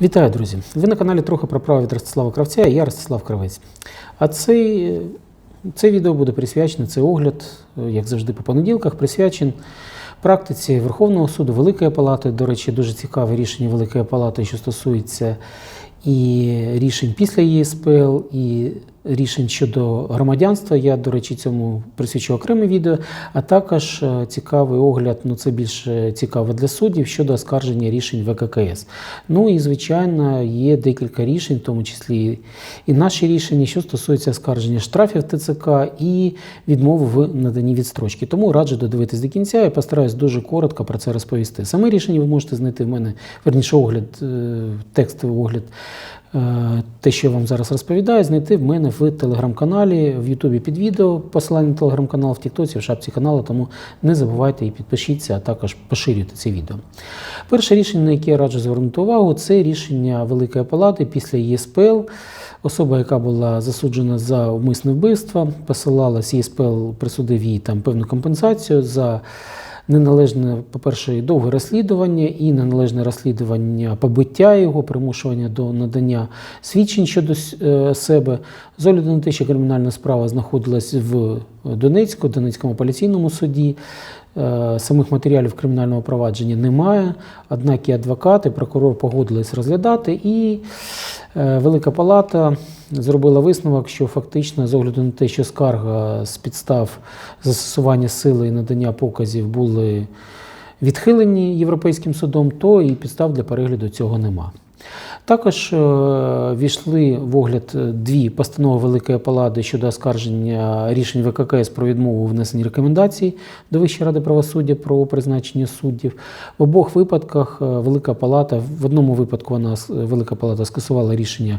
Вітаю, друзі! Ви на каналі трохи про право від Ростислава Кравця і я Ростислав Кравець. А цей, це відео буде присвячене, цей огляд, як завжди, по понеділках, присвячений практиці Верховного суду, Великої Палати. До речі, дуже цікаве рішення Великої Палати, що стосується і рішень після ЄСПЛ, і рішень щодо громадянства. Я, до речі, цьому присвячу окреме відео, а також е, цікавий огляд, ну це більше цікаво для суддів щодо оскарження рішень ВККС. Ну і звичайно, є декілька рішень, в тому числі і наші рішення, що стосуються оскарження штрафів ТЦК і відмови в наданні відстрочки. Тому раджу додивитись до кінця і постараюсь дуже коротко про це розповісти. Саме рішення ви можете знайти в мене, верніше огляд, е, текстовий огляд. Е, Те, що я вам зараз розповідаю, знайти в мене в телеграм-каналі, в Ютубі під відео, посилання на телеграм-канал, в Тіктоці, в шапці каналу, тому не забувайте і підпишіться, а також поширюйте це відео. Перше рішення, на яке я раджу звернути увагу, це рішення Великої Палати після ЄСПЛ. Особа, яка була засуджена за умисне вбивство, посилалась ЄСПЛ, присудив їй там певну компенсацію за неналежне, по-перше, довге розслідування і неналежне розслідування побиття його, примушування до надання свідчень щодо е, себе. З огляду на те, що кримінальна справа знаходилась в Донецьку, Донецькому апеляційному суді. Е, Самих матеріалів кримінального провадження немає, однак і адвокат, і прокурор погодились розглядати, і е, Велика Палата зробила висновок, що фактично, з огляду на те, що скарга з підстав застосування сили і надання показів були відхилені Європейським судом, то і підстав для перегляду цього нема. Також е, війшли в огляд дві постанови Великої Палати щодо оскарження рішень ВККС про відмову у внесенні рекомендацій до Вищої ради правосуддя про призначення суддів. В обох випадках е, Велика Палата, в одному випадку вона Велика Палата скасувала рішення.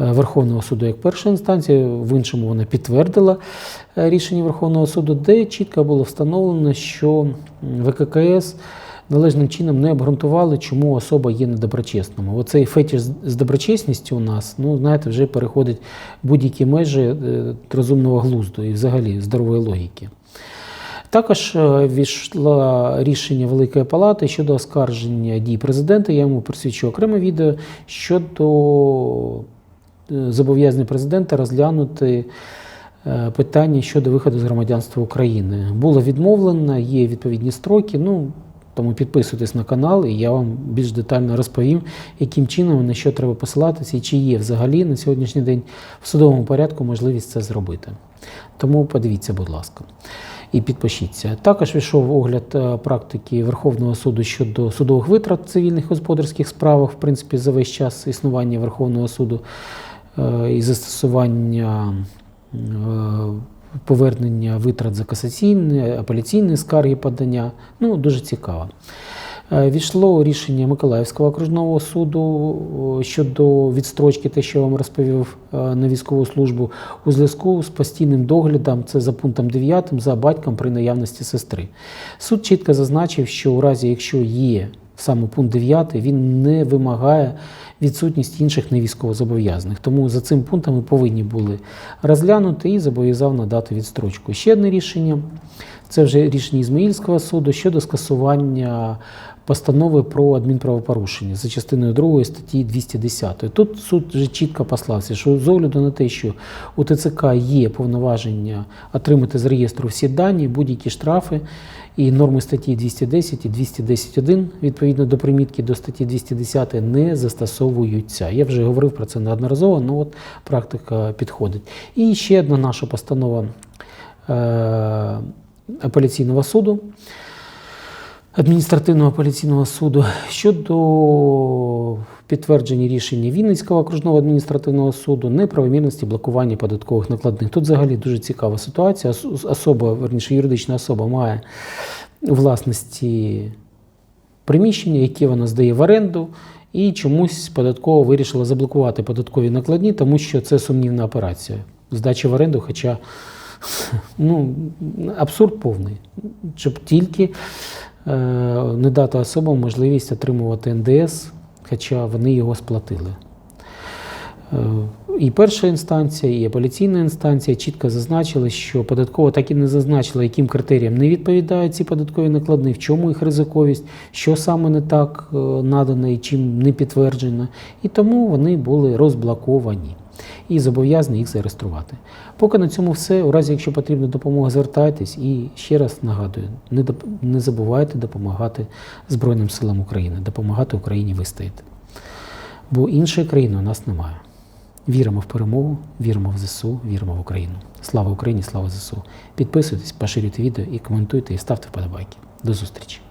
е, Верховного суду як перша інстанція, в іншому вона підтвердила е, рішення Верховного суду, де чітко було встановлено, що ВККС належним чином не обґрунтували, чому особа є недоброчесною. Оцей фетіш з- доброчесністю у нас, ну знаєте, вже переходить будь-які межі е, розумного глузду і взагалі здорової логіки. Також е, війшло рішення Великої Палати щодо оскарження дій президента. Я йому присвячу окреме відео щодо е, зобов'язання президента розглянути питання щодо виходу з громадянства України. Було відмовлено, є відповідні строки. Ну, тому підписуйтесь на канал, і я вам більш детально розповім, яким чином на що треба посилатися, і чи є взагалі на сьогоднішній день в судовому порядку можливість це зробити. Тому подивіться, будь ласка, і підпишіться. Також війшов огляд е, практики Верховного суду щодо судових витрат в цивільних господарських справах, в принципі, за весь час існування Верховного суду е, і застосування. Е, Повернення витрат за касаційні, апеляційні скарги подання. Ну, дуже цікаво. Е, Війшло рішення Миколаївського окружного суду щодо відстрочки, те, що я вам розповів е, на військову службу, у зв'язку з постійним доглядом, це за пунктом 9, за батьком при наявності сестри. Суд чітко зазначив, що у разі, якщо є саме пункт 9, він не вимагає відсутність інших невійськовозобов'язаних. Тому за цим пунктом ми повинні були розглянути і зобов'язав надати відстрочку. Ще одне рішення це вже рішення Ізмаїльського суду щодо скасування постанови про адмінправопорушення за частиною 2 статті 210. Тут суд вже чітко послався, що з огляду на те, що у ТЦК є повноваження отримати з реєстру всі дані, будь-які штрафи і норми статті 210 і 210.1 відповідно до примітки до статті 210 не застосовуються. Я вже говорив про це неодноразово, але от практика підходить. І ще одна наша постанова е, апеляційного суду. Адміністративного апеляційного суду щодо підтвердження рішення Вінницького окружного адміністративного суду неправомірності блокування податкових накладних. Тут взагалі дуже цікава ситуація. Ос- Особа, верніше, юридична особа має у власності приміщення, яке вона здає в оренду, і чомусь податково вирішила заблокувати податкові накладні, тому що це сумнівна операція. Здача в оренду, хоча ну, абсурд повний, щоб тільки е, не дати особам можливість отримувати НДС, хоча вони його сплатили. Е, І перша інстанція, і апеляційна інстанція чітко зазначили, що податкова так і не зазначила, яким критеріям не відповідають ці податкові накладні, в чому їх ризиковість, що саме не так е, надано і чим не підтверджено. І тому вони були розблоковані і зобов'язані їх зареєструвати. Поки на цьому все. У разі, якщо потрібна допомога, звертайтесь. І ще раз нагадую, не, не забувайте допомагати Збройним силам України, допомагати Україні вистояти. Бо іншої країни у нас немає. Віримо в перемогу, віримо в ЗСУ, віримо в Україну. Слава Україні, слава ЗСУ. Підписуйтесь, поширюйте відео і коментуйте, і ставте вподобайки. До зустрічі!